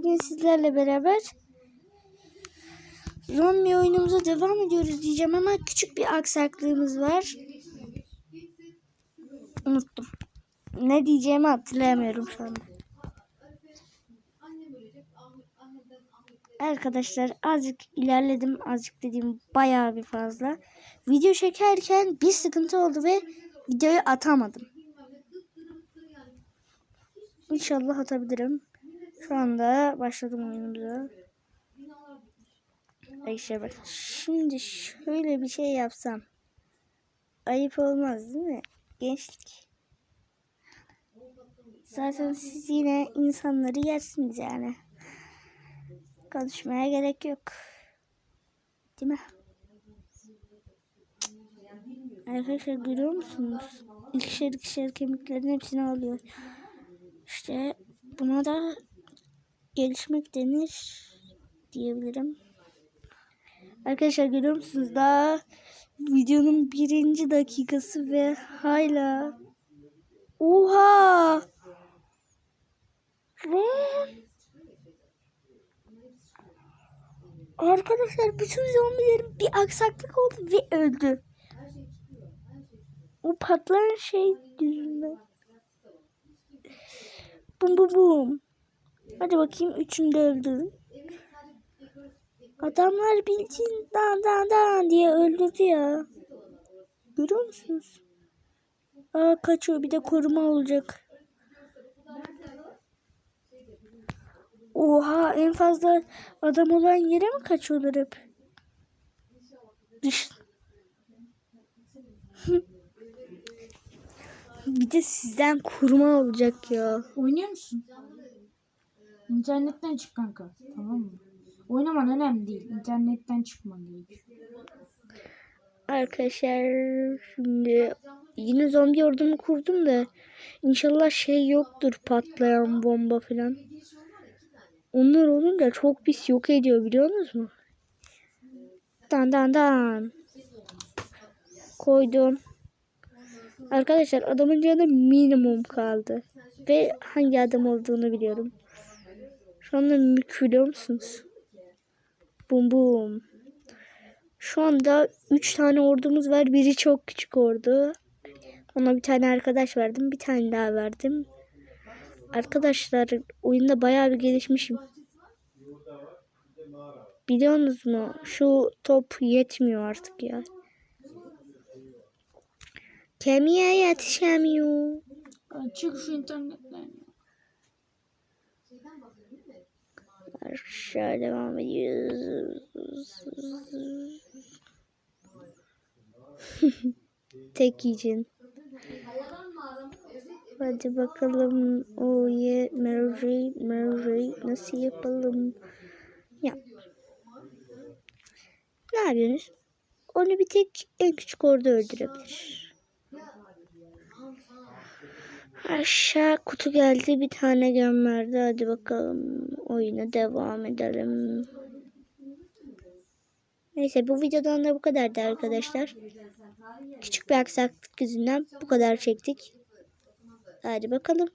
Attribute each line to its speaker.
Speaker 1: Bugün sizlerle beraber zombi oyunumuza devam ediyoruz diyeceğim ama küçük bir aksaklığımız var. Unuttum. Ne diyeceğimi hatırlayamıyorum şu anda. Arkadaşlar azıcık ilerledim. Azıcık dediğim bayağı bir fazla. Video çekerken bir sıkıntı oldu ve videoyu atamadım. İnşallah atabilirim. Şu anda başladım oyunumuza. Arkadaşlar bak. Şimdi şöyle bir şey yapsam. Ayıp olmaz değil mi? Gençlik. Zaten siz yine insanları yersiniz yani. Konuşmaya gerek yok. Değil mi? Arkadaşlar görüyor musunuz? İkişer ikişer kemiklerin hepsini alıyor. İşte buna da gelişmek denir diyebilirim. Arkadaşlar görüyor musunuz? Daha videonun birinci dakikası ve hala Oha! Lan! Arkadaşlar bütün zombilerin bir aksaklık oldu ve öldü. O patlayan şey yüzünden. Bum bum bum. Hadi bakayım üçünü de öldürün. Adamlar bildiğin dan dan dan diye öldürdü ya. Görüyor musunuz? Aa kaçıyor bir de koruma olacak. Oha en fazla adam olan yere mi kaçıyorlar hep? Dış. bir de sizden koruma olacak ya.
Speaker 2: Oynuyor musun? İnternetten çık kanka. Tamam mı? Oynaman önemli değil. İnternetten çıkman gerekiyor.
Speaker 1: Arkadaşlar şimdi yine zombi ordumu kurdum da inşallah şey yoktur patlayan bomba falan. Onlar olunca çok pis yok ediyor biliyor musunuz? Dan dan dan. Koydum. Arkadaşlar adamın canı minimum kaldı. Ve hangi adam olduğunu biliyorum. Şu anda mük biliyor musunuz? Bum bum. Şu anda 3 tane ordumuz var. Biri çok küçük ordu. Ona bir tane arkadaş verdim. Bir tane daha verdim. Arkadaşlar oyunda bayağı bir gelişmişim. Biliyorsunuz mu? Şu top yetmiyor artık ya. Kemiğe yetişemiyor.
Speaker 2: Çık şu internetten.
Speaker 1: Aşağı devam ediyoruz. Tek için. Hadi bakalım. O ye Mary Mary nasıl yapalım? Ya. Ne yapıyorsunuz? Onu bir tek en küçük orada öldürebilir. Aşağı kutu geldi bir tane gem. Hadi bakalım oyuna devam edelim. Neyse bu videodan da bu kadardı arkadaşlar. Küçük bir aksaklık yüzünden bu kadar çektik. Hadi bakalım.